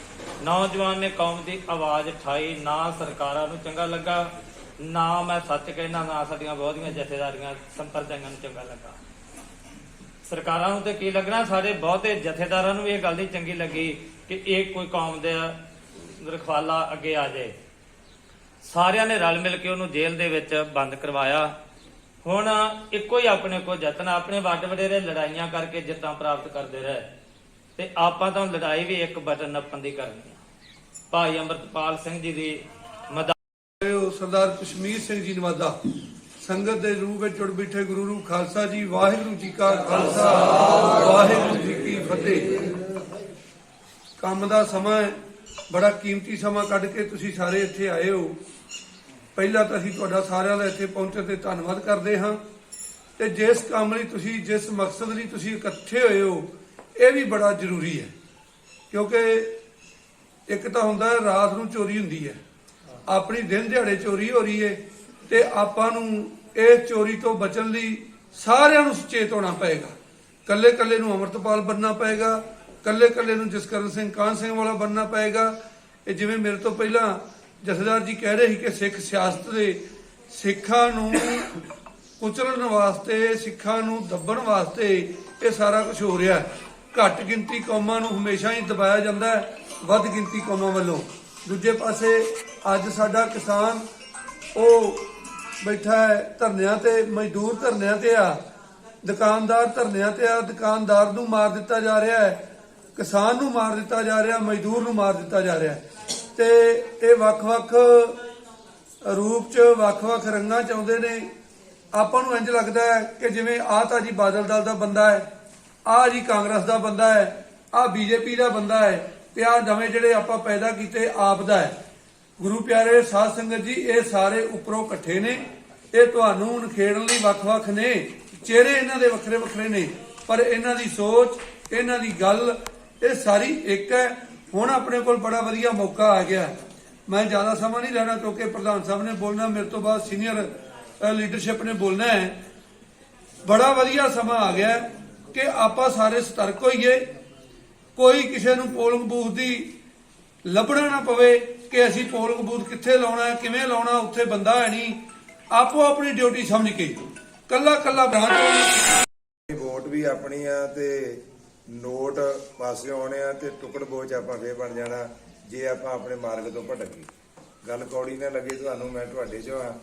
ਨੌਜਵਾਨ ਨੇ ਕੌਮ ਦੀ ਆਵਾਜ਼ ਠਾਈ। ਨਾ ਸਰਕਾਰਾਂ ਨੂੰ ਚੰਗਾ ਲੱਗਾ, ਨਾ ਮੈਂ ਸੱਚ ਕਹਿਣਾ, ਨਾ ਸਾਡੀਆਂ ਬਹੁਤੀਆਂ ਜਥੇਦਾਰੀਆਂ ਸੰਪਰਦਾਇਆਂ ਨੂੰ ਚੰਗਾ ਲੱਗਾ। ਸਰਕਾਰਾਂ ਨੂੰ ਤੇ ਕੀ ਲੱਗਣਾ ਸਾਡੇ ਬਹੁਤੇ ਜਥੇਦਾਰਾਂ ਨੂੰ ਇਹ ਗੱਲ ਦੀ ਚੰਗੀ ਲੱਗੀ ਕਿ ਇਹ ਕੋਈ ਕੌਮ ਦੇ ਰਖਵਾਲਾ ਅੱਗੇ ਆ ਜਾਏ। ਸਾਰਿਆਂ ਨੇ ਰਲ ਮਿਲ ਕੇ ਉਹਨੂੰ ਜੇਲ੍ਹ ਦੇ ਵਿੱਚ ਬੰਦ ਕਰਵਾਇਆ। ਹੁਣ ਇੱਕੋ ਹੀ ਆਪਣੇ ਕੋ ਯਤਨ ਆਪਣੇ ਵੱਡ ਵਡੇਰੇ ਲੜਾਈਆਂ ਕਰਕੇ ਜਿੱਤਾਂ ਪ੍ਰਾਪਤ ਕਰਦੇ ਰਹੇ। ਤੇ ਆਪਾਂ ਤਾਂ ਲੜਾਈ ਵੀ ਇੱਕ ਬਟਨ ਨੱਪਣ ਦੀ ਕਰਨੀ ਆ। ਭਾਈ ਅੰਮ੍ਰਿਤਪਾਲ ਸਿੰਘ ਜੀ ਦੀ ਮਦਦ
ਸਰਦਾਰ ਕਸ਼ਮੀਰ ਸਿੰਘ ਜੀ ਨਵਾਦਾ ਸੰਗਤ ਦੇ ਰੂਪ ਵਿੱਚ ਜੁੜ ਬੈਠੇ ਗੁਰੂ ਰੂ ਖਾਲਸਾ ਜੀ, ਵਾਹਿਗੁਰੂ ਜੀ ਕਾ ਖਾਲਸਾ, ਵਾਹਿਗੁਰੂ ਜੀ ਕੀ ਫਤਿਹ। ਕੰਮ ਦਾ ਸਮਾਂ ਹੈ, ਬੜਾ ਕੀਮਤੀ ਸਮਾਂ ਕੱਢ ਕੇ ਤੁਸੀਂ ਸਾਰੇ ਇੱਥੇ ਆਏ ਹੋ। ਪਹਿਲਾਂ ਤਾਂ ਅਸੀਂ ਤੁਹਾਡਾ ਸਾਰਿਆਂ ਦਾ ਇੱਥੇ ਪਹੁੰਚਣ ਤੇ ਧੰਨਵਾਦ ਕਰਦੇ ਹਾਂ। ਤੇ ਜਿਸ ਕੰਮ ਲਈ ਤੁਸੀਂ, ਜਿਸ ਮਕਸਦ ਲਈ ਤੁਸੀਂ ਇਕੱਠੇ ਹੋਏ ਹੋ ਇਹ ਵੀ ਬੜਾ ਜ਼ਰੂਰੀ ਹੈ, ਕਿਉਂਕਿ ਇੱਕ ਤਾਂ ਹੁੰਦਾ ਰਾਤ ਨੂੰ ਚੋਰੀ ਹੁੰਦੀ ਹੈ। ਆਪਣੀ ਦਿਨ ਦਿਹਾੜੇ ਚੋਰੀ ਹੋ ਰਹੀ ਹੈ ਤੇ ਆਪਾਂ ਨੂੰ ਇਹ ਚੋਰੀ ਤੋਂ ਬਚਣ ਲਈ ਸਾਰਿਆਂ ਨੂੰ ਸੁਚੇਤ ਹੋਣਾ ਪਏਗਾ। ਕੱਲੇ ਕੱਲੇ ਨੂੰ ਅਮਰਤਪਾਲ ਬੰਨਣਾ ਪਏਗਾ ਕੱਲੇ ਕੱਲੇ ਨੂੰ ਜਸਕਰਨ ਸਿੰਘ ਕਾਨ ਸਿੰਘ ਵਾਲਾ ਬੰਨਣਾ ਪਏਗਾ। ਇਹ ਜਿਵੇਂ ਮੇਰੇ ਤੋਂ ਪਹਿਲਾਂ ਜਥੇਦਾਰ ਜੀ ਕਹਿ ਰਹੇ ਸੀ ਕਿ ਸਿੱਖ ਸਿਆਸਤ ਦੇ ਸਿੱਖਾਂ ਨੂੰ ਕੁਚਲਣ ਵਾਸਤੇ, ਸਿੱਖਾਂ ਨੂੰ ਦੱਬਣ ਵਾਸਤੇ ਇਹ ਸਾਰਾ ਕੁਝ ਹੋ ਰਿਹਾ ਹੈ। ਘੱਟ ਗਿਣਤੀ ਕੌਮਾਂ ਨੂੰ ਹਮੇਸ਼ਾ ਹੀ ਦਬਾਇਆ ਜਾਂਦਾ ਹੈ, ਵੱਧ ਗਿਣਤੀ ਕੌਮਾਂ ਵੱਲੋਂ। ਦੂਜੇ ਪਾਸੇ ਅੱਜ ਸਾਡਾ ਕਿਸਾਨ ਉਹ ਬੈਠਾ ਹੈ ਧਰਨਿਆਂ ਤੇ, ਮਜ਼ਦੂਰ ਧਰਨਿਆਂ ਤੇ ਆ, ਦੁਕਾਨਦਾਰ ਧਰਨਿਆਂ ਤੇ ਆ, ਦੁਕਾਨਦਾਰ ਨੂੰ ਮਾਰ ਦਿੱਤਾ ਜਾ ਰਿਹਾ ਹੈ, ਕਿਸਾਨ ਨੂੰ ਮਾਰ ਦਿੱਤਾ ਜਾ ਰਿਹਾ, ਮਜ਼ਦੂਰ ਨੂੰ ਮਾਰ ਦਿੱਤਾ ਜਾ ਰਿਹਾ ਹੈ। ਤੇ ਇਹ ਵੱਖ-ਵੱਖ ਰੂਪ 'ਚ, ਵੱਖ-ਵੱਖ ਰੰਗਾਂ 'ਚ ਆਉਂਦੇ ਨੇ। ਆਪਾਂ ਨੂੰ ਇੰਜ ਲੱਗਦਾ ਹੈ ਕਿ ਜਿਵੇਂ ਆਹ ਤਾਂ ਜੀ ਬਾਦਲ ਦਲ ਦਾ ਬੰਦਾ ਹੈ ਆਹ ਜੀ ਕਾਂਗਰਸ ਦਾ ਬੰਦਾ ਹੈ, ਆਹ ਬੀਜੇਪੀ ਦਾ ਬੰਦਾ ਹੈ ਤੇ ਆਹ ਨਵੇਂ ਜਿਹੜੇ ਆਪਾਂ ਪੈਦਾ ਕੀਤੇ ਆਪ ਦਾ ਹੈ। ਗੁਰੂ ਪਿਆਰੇ ਸਾਧ ਸੰਗਤ ਜੀ, ਇਹ ਸਾਰੇ ਉੱਪਰੋਂ ਇਕੱਠੇ ਨੇ। ਇਹ ਤੁਹਾਨੂੰ ਨਖੇੜਨ ਲਈ ਵੱਖ-ਵੱਖ ਨੇ। ਚਿਹਰੇ ਇਹਨਾਂ ਦੇ ਵੱਖਰੇ ਵੱਖਰੇ ਨੇ, ਪਰ ਇਹਨਾਂ ਦੀ ਸੋਚ, ਇਹਨਾਂ ਦੀ ਗੱਲ, ਇਹ ਸਾਰੀ ਇੱਕ ਹੈ। ਹੁਣ ਆਪਣੇ ਕੋਲ ਬੜਾ ਵਧੀਆ ਮੌਕਾ ਆ ਗਿਆ। ਮੈਂ ਜ਼ਿਆਦਾ ਸਮਾਂ ਨਹੀਂ ਲੈਣਾ, ਕਿਉਂਕਿ ਪ੍ਰਧਾਨ ਸਾਹਿਬ ਨੇ ਬੋਲਣਾ, ਮੇਰੇ ਤੋਂ ਬਾਅਦ ਸੀਨੀਅਰ ਲੀਡਰਸ਼ਿਪ ਨੇ ਬੋਲਣਾ ਹੈ। ਬੜਾ ਵਧੀਆ ਸਮਾਂ ਆ ਗਿਆ। ਕਿ ਆਪਾਂ ਸਾਰੇ ਸਤਰਕ ਹੋਈਏ, ਕੋਈ ਕਿਸੇ ਨੂੰ ਪੋਲਿੰਗ ਬੂਥ ਦੀ ਲੱਭਣਾ ਨਾ ਪਵੇ ਕਿ ਅਸੀਂ ਪੋਲਿੰਗ ਬੂਥ ਕਿੱਥੇ ਲਾਉਣਾ ਹੈ ਕਿਵੇਂ ਲਾਉਣਾ, ਉੱਥੇ ਬੰਦਾ ਹੈ ਨਹੀਂ। ਆਪੋ ਆਪਣੀ ਡਿਊਟੀ ਸਮਝ ਕੇ, ਕੱਲਾ ਕੱਲਾ ਬ੍ਰਾਂਚ
ਵੋਟ ਵੀ ਆਪਣੀ ਆ ਤੇ ਨੋਟ ਪਾਸੇ ਆਉਣੇ ਆ ਤੇ ਟੁਕੜ ਬੋਝ ਆਪਾਂ ਫੇਰ ਬਣ ਜਾਣਾ, ਜੇ ਆਪਾਂ ਆਪਣੇ ਮਾਰਗ ਤੋਂ ਭਟਕ ਗਏ ਗੱਲ ਕੌੜੀ ਨਾ ਲੱਗੇ ਤੁਹਾਨੂੰ, ਮੈਂ ਤੁਹਾਡੇ ਚੋਂ ਆ।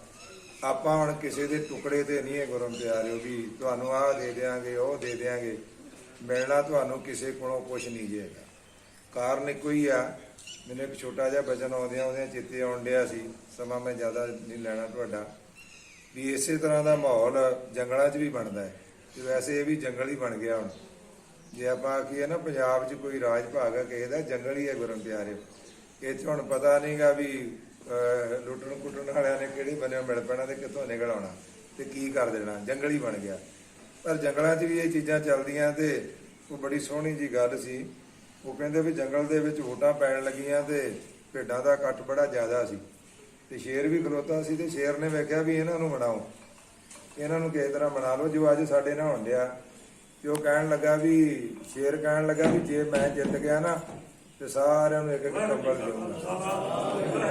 ਆਪਾਂ ਹੁਣ ਕਿਸੇ ਦੇ ਟੁਕੜੇ ਤੇ ਨਹੀਂ ਹੈ ਗੁਰਮ ਪਿਆਰਿਓ ਵੀ ਤੁਹਾਨੂੰ ਆਹ ਦੇ ਦੇਾਂਗੇ ਉਹ ਦੇ ਦੇਾਂਗੇ ਮਿਲਣਾ ਤੁਹਾਨੂੰ ਕਿਸੇ ਕੋਲੋਂ ਕੁਝ ਨਹੀਂ ਜੇਗਾ ਕਾਰਨ ਇੱਕੋ ਹੀ ਆ, ਮੈਨੂੰ ਇੱਕ ਛੋਟਾ ਜਿਹਾ ਬਚਨ ਆਉਂਦਿਆਂ ਆਉਂਦਿਆਂ ਚਿੱਤੇ ਆਉਣ ਡਿਆ ਸੀ, ਸਮਾਂ ਮੈਂ ਜ਼ਿਆਦਾ ਨਹੀਂ ਲੈਣਾ ਤੁਹਾਡਾ। ਵੀ ਇਸੇ ਤਰ੍ਹਾਂ ਦਾ ਮਾਹੌਲ ਜੰਗਲਾਂ 'ਚ ਵੀ ਬਣਦਾ ਹੈ। ਤੇ ਵੈਸੇ ਇਹ ਵੀ ਜੰਗਲ ਹੀ ਬਣ ਗਿਆ ਹੁਣ। ਜੇ ਆਪਾਂ ਆਖੀਏ ਨਾ ਪੰਜਾਬ 'ਚ ਕੋਈ ਰਾਜ ਭਾਗ ਹੈ ਕਿਸੇ ਦਾ ਜੰਗਲ ਹੀ ਹੈ ਗੁਰਮ ਪਿਆਰਿਓ ਇਹ 'ਚ ਹੁਣ ਪਤਾ ਨਹੀਂਗਾ ਵੀ ਲੁੱਟਣ ਕੁੱਟਣ ਵਾਲਿਆਂ ਨੇ ਕਿਹੜੇ ਬੰਨੇ ਮਿਲ ਪੈਣਾ ਤੇ ਕਿੱਥੋਂ ਨਿਕਲ ਆਉਣਾ ਤੇ ਕੀ ਕਰ ਦੇਣਾ, ਜੰਗਲ ਹੀ ਬਣ ਗਿਆ। ਪਰ ਜੰਗਲਾਂ 'ਚ ਵੀ ਇਹ ਚੀਜ਼ਾਂ ਚੱਲਦੀਆਂ ਤੇ ਉਹ ਬੜੀ ਸੋਹਣੀ ਜੀ ਗੱਲ ਸੀ। ਉਹ ਕਹਿੰਦੇ ਵੀ ਜੰਗਲ ਦੇ ਵਿੱਚ ਵੋਟਾਂ ਪੈਣ ਲੱਗੀਆਂ ਤੇ ਭੇਡਾਂ ਦਾ ਇਕੱਠ ਬੜਾ ਜ਼ਿਆਦਾ ਸੀ। ਤੇ ਸ਼ੇਰ ਵੀ ਖਲੋਤਾ ਸੀ ਤੇ ਸ਼ੇਰ ਨੇ ਵੇਖਿਆ ਵੀ ਇਹਨਾਂ ਨੂੰ ਬਣਾਓ। ਇਹਨਾਂ ਨੂੰ ਕਿਸੇ ਤਰ੍ਹਾਂ ਬਣਾ ਲਓ ਜੋ ਅੱਜ ਸਾਡੇ ਨਾਲ ਹੁੰਦਿਆ ਤੇ ਉਹ ਕਹਿਣ ਲੱਗਾ ਵੀ, ਸ਼ੇਰ ਕਹਿਣ ਲੱਗਾ ਵੀ ਜੇ ਮੈਂ ਜਿੱਤ ਗਿਆ ਨਾ ਤੇ ਸਾਰਿਆਂ ਨੂੰ ਇੱਕ ਇੱਕ ਕੰਬਲ ਦੇਵਾਂਗਾ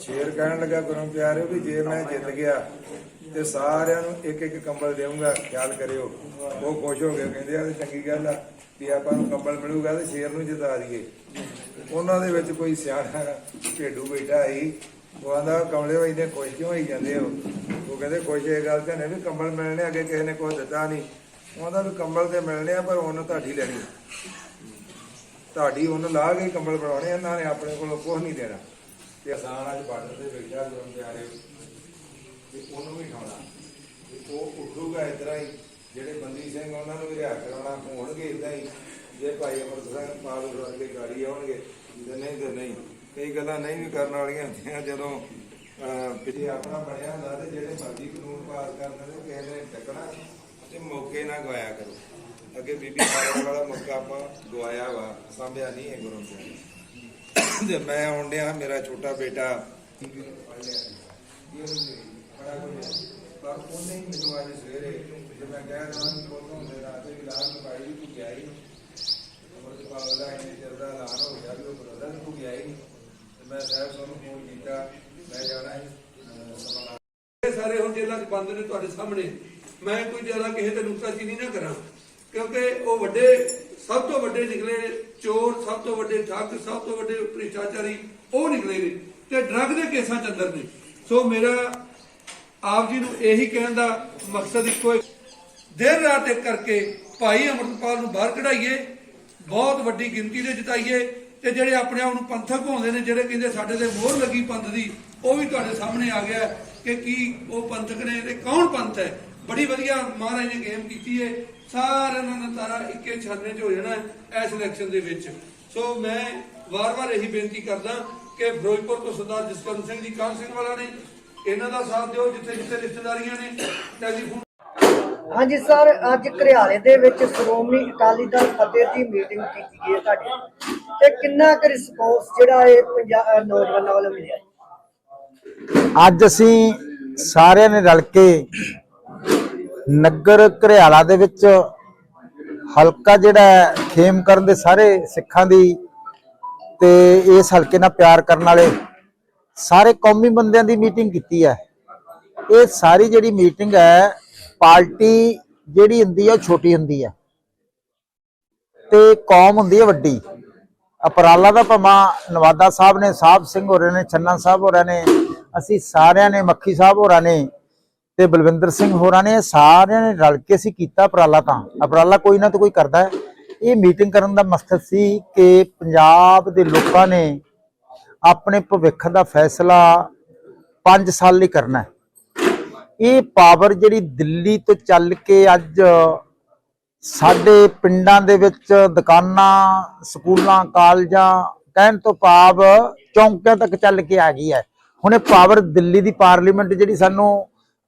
ਸ਼ੇਰ ਕਹਿਣ ਲੱਗਾ ਗੁਰੂ ਪਿਆਰਿਓ ਵੀ ਜੇ ਮੈਂ ਜਿੱਤ ਗਿਆ ਤੇ ਸਾਰਿਆਂ ਨੂੰ ਇੱਕ ਇੱਕ ਕੰਬਲ ਦੇਵਾਂਗਾ ਖਿਆਲ ਕਰਿਓ। ਉਹ ਖੁਸ਼ ਹੋ ਗਏ, ਕਹਿੰਦੇ ਆ ਤੇ ਚੰਗੀ ਗੱਲ ਆ ਵੀ ਆਪਾਂ ਨੂੰ ਕੰਬਲ ਮਿਲੂਗਾ ਤੇ ਸ਼ੇਰ ਨੂੰ ਜਿਤਾ ਦਈਏ। ਉਹਨਾਂ ਦੇ ਵਿੱਚ ਕੋਈ ਸਿਆਣਾ ਭੇਡੂ ਬੈਠਾ ਸੀ। ਉਹ ਆਂਦਾ, ਕਮਲੇ ਹੋਈ ਨੇ ਖੁਸ਼ ਕਿਉਂ ਹੋਈ ਜਾਂਦੇ ਹੋ? ਉਹ ਕਹਿੰਦੇ, ਖੁਸ਼ ਇਹ ਗੱਲ ਤੇ ਨਹੀਂ ਵੀ ਕੰਬਲ ਮਿਲਣੇ ਅੱਗੇ ਕਿਸੇ ਨੇ ਕੁਝ ਦਿੱਤਾ ਨਹੀਂ। ਉਹਦਾ ਵੀ ਕੰਬਲ ਤੇ ਮਿਲਣੇ ਆ, ਪਰ ਉਹਨੂੰ ਤੁਹਾਡੀ ਲੈਣੀ ਤੁਹਾਡੀ ਉਹਨੂੰ ਲਾ ਕੇ ਕੰਬਲ ਬਣਾਉਣੇ ਇਹਨਾਂ ਨੇ ਆਪਣੇ ਕੋਲੋਂ ਕੁਝ ਨਹੀਂ ਦੇਣਾ। ਤੇ ਅਸਾਨ ਅੱਜ ਬਾਰਡਰ ਤੇ ਬੈਠਾ ਗੁਰੂ ਪਿਆਰੇ ਤੇ ਉਹਨੂੰ ਵੀ ਖਾਣਾ ਤੇ ਉਹ ਉੱਠੂਗਾ ਇਤਰਾ ਹੀ। ਜਿਹੜੇ ਬੰਦੀ ਸਿੰਘ ਉਹਨਾਂ ਨੂੰ ਵੀ ਰਿਹਾ ਕਰਾਉਣਾ। ਹੋਣਗੇ ਇਦਾਂ ਹੀ। ਜੇ ਭਾਈ ਅਮਰ ਸਿੰਘ ਪਾਲ ਵਰਗੇ ਗਾੜੀ ਆਉਣਗੇ ਤੇ ਨਹੀਂ ਤੇ ਨਹੀਂ। ਕਈ ਗੱਲਾਂ ਨਹੀਂ ਵੀ ਕਰਨ ਵਾਲੀਆਂ ਹੁੰਦੀਆਂ। ਜਦੋਂ ਅਹ, ਪਿੱਛੇ ਆਪਣਾ ਬਣਿਆ ਹੁੰਦਾ ਤੇ ਜਿਹੜੇ ਮਰਜ਼ੀ ਕਾਨੂੰਨ ਪਾਸ ਕਰ ਦਿੰਦੇ ਕਿਸੇ ਨੇ ਟੱਕਣਾ ਤੇ ਮੌਕੇ ਨਾ ਗਵਾਇਆ ਕਰੋ। ਅੱਗੇ ਬੀਬੀ ਖਾਲੜ ਵਾਲਾ ਮੌਕਾ ਆਪਾਂ ਗਵਾਇਆ ਵਾ। ਸਾਂਭਿਆ ਨਹੀਂ ਹੈ ਗੁਰੂ ਜੀ ਤੇ ਮੈਂ ਆਉਣ ਡਿਆ, ਮੇਰਾ ਛੋਟਾ ਬੇਟਾ। ਪਰ ਉਹਨੇ ਮੈਨੂੰ ਅੱਜ ਸਵੇਰੇ ਜੇ ਮੈਂ ਕਹਿ ਦਵਾਂ ਕਿ ਕੋਲੋਂ ਮੇਰਾ ਤੇ ਇਲਾਜ ਨੂੰ ਪਾਈ ਗਿਆ ਹੀ ਨਹੀਂ ਅਮਰਤ ਪਾਲ ਦਾ ਇੰਨੇ ਚਿਰ ਦਾ ਹੋ ਗਿਆ ਵੀ ਉਹ ਬਰਦਰ ਤੂੰ ਗਿਆ ਹੀ ਤੇ ਮੈਂ ਸਾਹਿਬ ਤੁਹਾਨੂੰ ਫੋਨ ਕੀਤਾ ਮੈਂ ਜਾਣਾ ਹੈ
ਸਾਰੇ ਹੁਣ ਜੇਲ੍ਹਾਂ 'ਚ ਬੰਦ ਨੇ ਤੁਹਾਡੇ ਸਾਹਮਣੇ। ਮੈਂ ਕੋਈ ਜ਼ਿਆਦਾ ਕਿਸੇ ਤੇ ਨੁਕਤਾਚੀਨੀ ਨਾ ਕਰਾਂ, ਕਿਉਂਕਿ ਉਹ ਵੱਡੇ ਸਭ ਤੋਂ ਵੱਡੇ ਨਿਕਲੇ ਨੇ, ਚੋਰ ਸਭ ਤੋਂ ਵੱਡੇ ਠੱਗ ਸਭ ਤੋਂ ਵੱਡੇ ਭ੍ਰਿਸ਼ਟਾਚਾਰੀ ਉਹ ਨਿਕਲੇ ਨੇ ਤੇ ਡਰੱਗ ਦੇ ਕੇਸਾਂ 'ਚ ਅੰਦਰ ਨੇ। ਸੋ ਮੇਰਾ ਆਪ ਜੀ ਨੂੰ ਇਹੀ ਕਹਿਣ ਦਾ ਮਕਸਦ ਇੱਕੋ ਹੈ ਦੇਰ ਰਾਤ ਇੱਕ ਕਰਕੇ ਭਾਈ ਅਮਰਤਪਾਲ ਨੂੰ ਬਾਹਰ ਕਢਾਈਏ ਬਹੁਤ ਵੱਡੀ ਗਿਣਤੀ ਦੇ ਜਿਤਾਈਏ ਤੇ ਜਿਹੜੇ ਆਪਣੇ ਆਪ ਨੂੰ ਪੰਥਕ ਹੁੰਦੇ ਨੇ ਜਿਹੜੇ ਕਹਿੰਦੇ ਸਾਡੇ ਤੇ ਮੋਹਰ ਲੱਗੀ ਪੰਥ ਦੀ ਉਹ ਵੀ ਤੁਹਾਡੇ ਸਾਹਮਣੇ ਆ ਗਿਆ ਕਿ ਕੀ ਉਹ ਪੰਥਕ ਨੇ ਤੇ ਕੌਣ ਪੰਥ ਹੈ? ਬੜੀ ਵਧੀਆ ਮਹਾਰਾਜ ਨੇ ਗੇਮ ਕੀਤੀ ਹੈ ਸਾਰਿਆਂ ਦਾ ਨਤਾਰਾ ਇੱਕੇ ਛਾਨੇ 'ਚ ਹੋ ਜਾਣਾ ਹੈ ਇਸ ਇਲੈਕਸ਼ਨ ਦੇ ਵਿੱਚ। ਸੋ ਮੈਂ ਵਾਰ-ਵਾਰ ਇਹੀ ਬੇਨਤੀ ਕਰਦਾ ਕਿ ਫਿਰੋਜ਼ਪੁਰ ਤੋਂ ਸਰਦਾਰ ਜਸਕਰਨ ਸਿੰਘ ਜੀ ਕਾਨ ਸਿੰਘ ਵਾਲਾ ਨੇ ਇਹਨਾਂ ਦਾ ਸਾਥ ਦਿਓ ਜਿੱਥੇ ਜਿੱਥੇ ਰਿਸ਼ਤੇਦਾਰੀਆਂ ਨੇ ਟੈਲੀਫੋਨ
ਹਾਂਜੀ ਸਰ ਅੱਜ ਘਰਿਆਲੇ ਦੇ ਵਿੱਚ ਸ਼੍ਰੋਮਣੀ ਅਕਾਲੀ ਦਲ ਫਤਿਹ ਦੀ ਮੀਟਿੰਗ ਕੀਤੀ ਗਈ ਹੈ ਤੁਹਾਡੇ। ਤੇ ਕਿੰਨਾ ਕੁ ਰਿਸਪੌਂਸ ਜਿਹੜਾ ਇਹ ਪੰਜਾਬ ਨੌਜਵਾਨਾਂ ਵੱਲੋਂ ਮਿਲਿਆ?
ਅੱਜ ਅਸੀਂ ਸਾਰਿਆਂ ਨੇ ਰਲ ਕੇ ਨਗਰ ਘਰਿਆਲਾ ਦੇ ਵਿੱਚ ਹਲਕਾ ਜਿਹੜਾ ਹੈ, ਖੇਮਕਰਨ ਦੇ ਸਾਰੇ ਸਿੱਖਾਂ ਦੀ ਤੇ ਇਸ ਹਲਕੇ ਨਾਲ ਪਿਆਰ ਕਰਨ ਵਾਲੇ ਸਾਰੇ ਕੌਮੀ ਬੰਦਿਆਂ ਦੀ ਮੀਟਿੰਗ ਕੀਤੀ ਹੈ। ਇਹ ਸਾਰੀ ਜਿਹੜੀ ਮੀਟਿੰਗ ਹੈ ਪਾਰਟੀ ਜਿਹੜੀ ਹੁੰਦੀ ਹੈ ਉਹ ਛੋਟੀ ਹੁੰਦੀ ਹੈ। ਤੇ ਕੌਮ ਹੁੰਦੀ ਹੈ ਵੱਡੀ। ਅਪਰਾਲਾ ਦਾ ਭਮਾ ਨਵਾਦਾ ਸਾਹਿਬ ਨੇ ਸਾਹਿਬ ਸਿੰਘ ਹੋਰਾਂ ਨੇ ਛੰਨਾ ਸਾਹਿਬ ਹੋਰਾਂ ਨੇ ਅਸੀਂ ਸਾਰਿਆਂ ਨੇ ਮੱਖੀ ਸਾਹਿਬ ਹੋਰਾਂ ਨੇ ਤੇ ਬਲਵਿੰਦਰ ਸਿੰਘ ਹੋਰਾਂ ਨੇ ਸਾਰਿਆਂ ਨੇ ਰਲ ਕੇ ਅਸੀਂ ਕੀਤਾ ਉਪਰਾਲਾ ਤਾਂ। ਉਪਰਾਲਾ ਕੋਈ ਨਾ ਤਾਂ ਕੋਈ ਕਰਦਾ ਹੈ। ਇਹ ਮੀਟਿੰਗ ਕਰਨ ਦਾ ਮਕਸਦ ਸੀ ਕਿ ਪੰਜਾਬ ਦੇ ਲੋਕਾਂ ਨੇ ਆਪਣੇ ਭਵਿੱਖ ਦਾ ਫੈਸਲਾ 5 ਸਾਲ ਲਈ ਕਰਨਾ ਇਹ ਪਾਵਰ ਜਿਹੜੀ ਦਿੱਲੀ ਤੋਂ ਚੱਲ ਕੇ ਅੱਜ ਸਾਡੇ ਪਿੰਡਾਂ ਦੇ ਵਿੱਚ ਦੁਕਾਨਾਂ, ਸਕੂਲਾਂ, ਕਾਲਜਾਂ ਕਹਿਣ ਤੋਂ ਭਾਵ ਚੌਂਕਿਆਂ ਤੱਕ ਚੱਲ ਕੇ ਆ ਗਈ ਹੈ। ਹੁਣ ਇਹ ਪਾਵਰ ਦਿੱਲੀ ਦੀ ਪਾਰਲੀਮੈਂਟ ਜਿਹੜੀ ਸਾਨੂੰ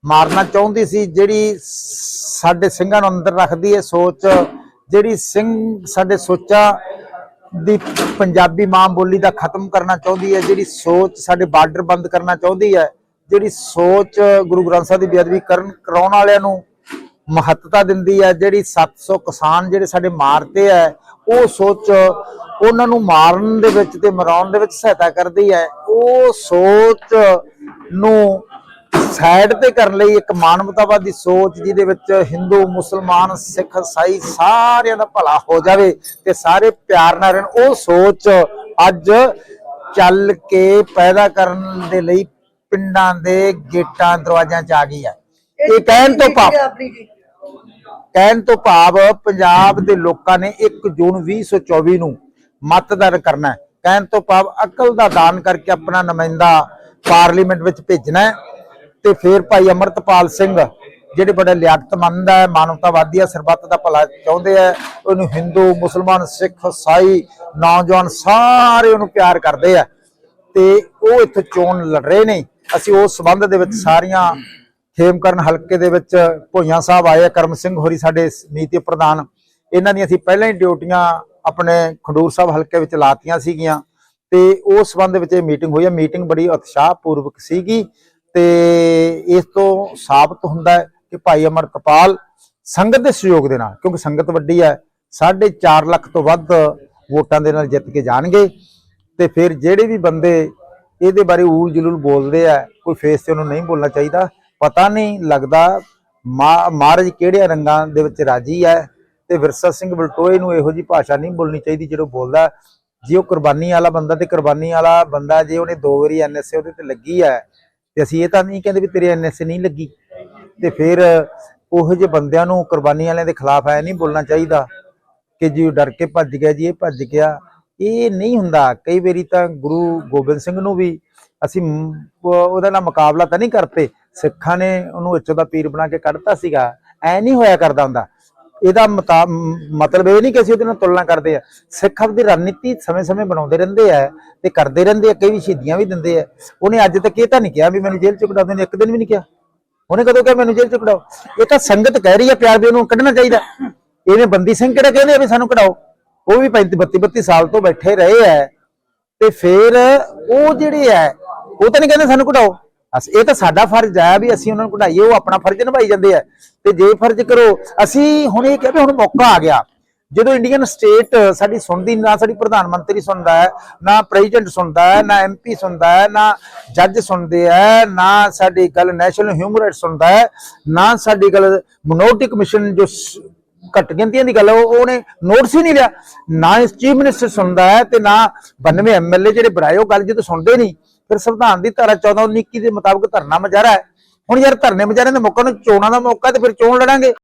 ਮਾਰਨਾ ਚਾਹੁੰਦੀ ਸੀ, ਜਿਹੜੀ ਸਾਡੇ ਸਿੰਘਾਂ ਨੂੰ ਅੰਦਰ ਰੱਖਦੀ ਹੈ ਸੋਚ, ਜਿਹੜੀ ਸਿੰਘ ਸਾਡੇ ਸੋਚਾਂ ਦੀ ਪੰਜਾਬੀ ਮਾਂ ਬੋਲੀ ਦਾ ਖਤਮ ਕਰਨਾ ਚਾਹੁੰਦੀ ਹੈ, ਜਿਹੜੀ ਸੋਚ ਸਾਡੇ ਬਾਰਡਰ ਬੰਦ ਕਰਨਾ ਚਾਹੁੰਦੀ ਹੈ, ਜਿਹੜੀ ਸੋਚ ਗੁਰੂ ਗ੍ਰੰਥ ਸਾਹਿਬ ਦੀ ਬੇਅਦਬੀ ਕਰਨ, ਕਰਾਉਣ ਵਾਲਿਆਂ ਨੂੰ ਮਹੱਤਤਾ ਦਿੰਦੀ ਹੈ, ਜਿਹੜੀ 700 ਕਿਸਾਨ ਜਿਹੜੇ ਸਾਡੇ ਮਾਰਤੇ ਹੈ, ਉਹ ਸੋਚ ਉਹਨਾਂ ਨੂੰ ਮਾਰਨ ਦੇ ਵਿੱਚ ਤੇ ਮਰਾਉਣ ਦੇ ਵਿੱਚ ਸਹਾਇਤਾ ਕਰਦੀ ਹੈ, ਉਹ ਸੋਚ ਨੂੰ ਸਾਈਡ ਤੇ ਕਰਨ ਲਈ ਇੱਕ ਮਾਨਵਤਾਵਾਦੀ ਸੋਚ ਜਿਹਦੇ ਵਿੱਚ ਹਿੰਦੂ ਮੁਸਲਮਾਨ ਸਿੱਖ ਈਸਾਈ ਸਾਰਿਆਂ ਦਾ ਭਲਾ ਹੋ ਜਾਵੇ ਤੇ ਸਾਰੇ ਪਿਆਰ ਨਾਲ ਰਹਿਣ। ਉਹ ਸੋਚ ਅੱਜ ਚੱਲ ਕੇ ਪੈਦਾ ਕਰਨ ਦੇ ਲਈ ਪਿੰਡਾਂ ਦੇ ਗੇਟਾਂ ਦਰਵਾਜ਼ਿਆਂ 'ਚ ਆ ਗਈ ਹੈ। ਇਹ ਕਹਿਣ ਤੋਂ ਭਾਵ ਕਹਿਣ ਤੋਂ ਭਾਵ ਪੰਜਾਬ ਦੇ ਲੋਕਾਂ ਨੇ 1 ਜੂਨ 2024 ਨੂੰ ਮਤਦਾਨ ਕਰਨਾ ਹੈ। ਕਹਿਣ ਤੋਂ ਭਾਵ ਅਕਲ ਦਾ ਦਾਨ ਕਰਕੇ ਆਪਣਾ ਨੁਮਾਇੰਦਾ ਪਾਰਲੀਮੈਂਟ ਵਿੱਚ ਭੇਜਣਾ ਹੈ। ਤੇ ਫਿਰ ਭਾਈ ਅਮਰਤਪਾਲ ਸਿੰਘ, ਜਿਹੜੇ ਬੜੇ ਲਿਆਕਤਮੰਦ ਹੈ, ਮਾਨਵਤਾਵਾਦੀ ਹੈ, ਸਰਬੱਤ ਦਾ ਭਲਾ ਚਾਹੁੰਦੇ ਆ ਉਹਨੂੰ ਹਿੰਦੂ, ਮੁਸਲਮਾਨ, ਸਿੱਖ ਈਸਾਈ ਨੌਜਵਾਨ ਸਾਰੇ ਉਹਨੂੰ ਪਿਆਰ ਕਰਦੇ ਆ। ਤੇ ਉਹ ਇੱਥੇ ਚੋਣ ਲੜ ਰਹੇ ਨੇ। ਅਸੀਂ ਉਸ ਸਬੰਧ ਦੇ ਵਿੱਚ ਸਾਰੀਆਂ ਖੇਮਕਰਨ ਹਲਕੇ ਦੇ ਵਿੱਚ ਭੋਈਆਂ ਸਾਹਿਬ ਆਏ ਕਰਮ ਸਿੰਘ ਹੋਰੀ ਸਾਡੇ ਨੀਤੀ ਪ੍ਰਧਾਨ। ਇਹਨਾਂ ਦੀਆਂ ਅਸੀਂ ਪਹਿਲਾਂ ਹੀ ਡਿਊਟੀਆਂ ਆਪਣੇ ਖੰਡੂਰ ਸਾਹਿਬ ਹਲਕੇ ਵਿੱਚ ਲਾਤੀਆਂ ਸੀਗੀਆਂ। ਤੇ ਉਸ ਸੰਬੰਧ ਵਿੱਚ ਇਹ ਮੀਟਿੰਗ ਹੋਈ ਹੈ ਮੀਟਿੰਗ ਬੜੀ ਉਤਸ਼ਾਹ ਪੂਰਵਕ ਸੀਗੀ। ਤੇ ਇਸ ਤੋਂ ਸਾਬਤ ਹੁੰਦਾ ਹੈ ਕਿ ਭਾਈ ਅਮਰਤਪਾਲ ਸੰਗਤ ਦੇ ਸਹਿਯੋਗ ਦੇ ਨਾਲ, ਕਿਉਂਕਿ ਸੰਗਤ ਵੱਡੀ ਹੈ 4.5 ਲੱਖ ਤੋਂ ਵੱਧ ਵੋਟਾਂ ਦੇ ਨਾਲ ਜਿੱਤ ਕੇ ਜਾਣਗੇ। ਤੇ ਫਿਰ ਜਿਹੜੇ ਵੀ ਬੰਦੇ ਇਹਦੇ ਬਾਰੇ ਊਲ ਜਲੂਲ ਬੋਲਦੇ ਆ, ਕੋਈ ਫੇਸ ਤੇ ਉਹਨੂੰ ਨਹੀਂ ਬੋਲਣਾ ਚਾਹੀਦਾ। ਪਤਾ ਨਹੀਂ ਲੱਗਦਾ ਮਾ- ਮਹਾਰਾਜ ਕਿਹੜੇ ਰੰਗਾਂ ਦੇ ਵਿੱਚ ਰਾਜੀ ਹੈ ਤੇ ਵਿਰਸਾ ਸਿੰਘ ਬਲਟੋਏ ਨੂੰ ਇਹੋ ਜੀ ਭਾਸ਼ਾ ਨਹੀਂ ਬੋਲਣੀ ਚਾਹੀਦੀ ਜਦੋਂ ਬੋਲਦਾ ਜੇ ਉਹ ਕੁਰਬਾਨੀ ਵਾਲਾ ਬੰਦਾ, ਤੇ ਕੁਰਬਾਨੀ ਵਾਲਾ ਬੰਦਾ ਜੇ ਉਹਨੇ ਦੋ ਵਾਰੀ ਐਨਐਸਏ ਉਹਦੇ ਤੇ ਲੱਗੀ ਹੈ ਤੇ ਅਸੀਂ ਇਹ ਤਾਂ ਨਹੀਂ ਕਹਿੰਦੇ ਵੀ ਤੇਰੇ ਐਨਐਸਏ ਨਹੀਂ ਲੱਗੀ। ਤੇ ਫਿਰ ਉਹੋ ਜਿਹੇ ਬੰਦਿਆਂ ਨੂੰ ਕੁਰਬਾਨੀ ਵਾਲਿਆਂ ਦੇ ਖਿਲਾਫ ਐ ਨਹੀਂ ਬੋਲਣਾ ਚਾਹੀਦਾ ਕਿ ਜੀ ਉਹ ਡਰ ਕੇ ਭੱਜ ਗਿਆ, ਜੀ ਇਹ ਭੱਜ ਗਿਆ। ਇਹ ਨਹੀਂ ਹੁੰਦਾ। ਕਈ ਵਾਰੀ ਤਾਂ ਗੁਰੂ ਗੋਬਿੰਦ ਸਿੰਘ ਨੂੰ ਵੀ ਅਸੀਂ ਮ- ਉਹਦਾ ਨਾਲ ਮੁਕਾਬਲਾ ਤਾਂ ਨਹੀਂ ਕਰਤੇ ਸਿੱਖਾਂ ਨੇ ਉਹਨੂੰ ਇੱਥੋਂ ਦਾ ਪੀਰ ਬਣਾ ਕੇ ਕੱਢਤਾ ਸੀਗਾ। ਐ ਨਹੀਂ ਹੋਇਆ ਕਰਦਾ ਹੁੰਦਾ। ਇਹਦਾ ਮਤਾ- ਮਤਲਬ ਇਹ ਨਹੀਂ ਕਿ ਅਸੀਂ ਉਹਦੇ ਨਾਲ ਤੁਲਨਾ ਕਰਦੇ ਆ। ਸਿੱਖ ਆਪਦੀ ਰਣਨੀਤੀ ਸਮੇਂ-ਸਮੇਂ ਬਣਾਉਂਦੇ ਰਹਿੰਦੇ ਆ ਤੇ ਕਰਦੇ ਰਹਿੰਦੇ ਆ, ਕਈ ਵੀ ਸ਼ਹੀਦੀਆਂ ਵੀ ਦਿੰਦੇ ਆ। ਉਹਨੇ ਅੱਜ ਤੱਕ ਇਹ ਤਾਂ ਨਹੀਂ ਕਿਹਾ ਵੀ ਮੈਨੂੰ ਜੇਲ੍ਹ ਚ ਕਢਾ ਦੇਣ ਇੱਕ ਦਿਨ ਵੀ ਨਹੀਂ ਕਿਹਾ। ਉਹਨੇ ਕਦੋਂ ਕਿਹਾ ਮੈਨੂੰ ਜੇਲ੍ਹ ਚ ਕਢਾਓ? ਇਹ ਤਾਂ ਸੰਗਤ ਕਹਿ ਰਹੀ ਹੈ ਪਿਆਰ ਵੀ ਉਹਨੂੰ ਕੱਢਣਾ ਚਾਹੀਦਾ। ਇਹਨੇ ਬੰਦੀ ਸਿੰਘ ਕਿਹੜਾ ਕਹਿੰਦੇ ਆ ਵੀ ਸਾਨੂੰ ਕਢਾਓ? ਉਹ ਵੀ 35 32 32 ਸਾਲ ਤੋਂ ਬੈਠੇ ਰਹੇ ਐ ਤੇ ਫਿਰ ਉਹ ਜਿਹੜੇ ਐ ਉਹ ਤਾਂ ਨਹੀਂ ਕਹਿੰਦੇ ਸਾਨੂੰ ਕਢਾਓ। ਅਸ ਇਹ ਤਾਂ ਸਾਡਾ ਫਰਜ਼ ਹੈ ਵੀ ਅਸੀਂ ਉਹਨਾਂ ਨੂੰ ਕਢਾਈਏ ਉਹ ਆਪਣਾ ਫਰਜ਼ ਨਿਭਾਈ ਜਾਂਦੇ ਆ। ਤੇ ਜੇ ਫਰਜ਼ ਕਰੋ ਅਸੀਂ ਹੁਣ ਇਹ ਕਿਹਾ ਵੀ ਹੁਣ ਮੌਕਾ ਆ ਗਿਆ। ਜਦੋਂ ਇੰਡੀਅਨ ਸਟੇਟ ਸਾਡੀ ਸੁਣਦੀ ਨਾ ਸਾਡੀ ਪ੍ਰਧਾਨ ਮੰਤਰੀ ਸੁਣਦਾ ਹੈ ਨਾ ਪ੍ਰੈਜ਼ੀਡੈਂਟ ਸੁਣਦਾ ਹੈ ਨਾ ਐਮਪੀ ਸੁਣਦਾ ਹੈ ਨਾ ਜੱਜ ਸੁਣਦੇ ਹੈ ਨਾ ਸਾਡੀ ਗੱਲ ਨੈਸ਼ਨਲ ਹਿਊਮਨ ਰਾਈਟ ਸੁਣਦਾ ਹੈ ਨਾ ਸਾਡੀ ਗੱਲ ਮਿਨੋਰਟੀ ਕਮਿਸ਼ਨ ਜੋ ਘੱਟ ਗਿਣਤੀਆਂ ਦੀ ਗੱਲ ਹੈ, ਉਹ ਉਹਨੇ ਨੋਟਿਸ ਹੀ ਨਹੀਂ ਲਿਆ। ਨਾ ਇਸ ਚੀਫ ਮਿਨਿਸਟਰ ਸੁਣਦਾ ਹੈ ਤੇ ਨਾ 92 ਐਮਐਲਏ ਜਿਹੜੇ ਬਣਾਏ ਉਹ ਗੱਲ ਜਦੋਂ ਸੁਣਦੇ ਨਹੀਂ ਫਿਰ ਸੰਵਿਧਾਨ ਦੀ ਧਾਰਾ 14 19 ਦੇ ਮੁਤਾਬਕ ਧਰਨਾ ਮੁਜ਼ਾਹਰਾ ਹੈ। ਹੁਣ ਯਾਰ ਧਰਨੇ ਮੁਜ਼ਾਹਰੇ ਦੇ ਮੌਕਾ ਨੂੰ ਚੋਣਾਂ ਦਾ ਮੌਕਾ ਤੇ ਫਿਰ ਚੋਣ ਲੜਾਂਗੇ।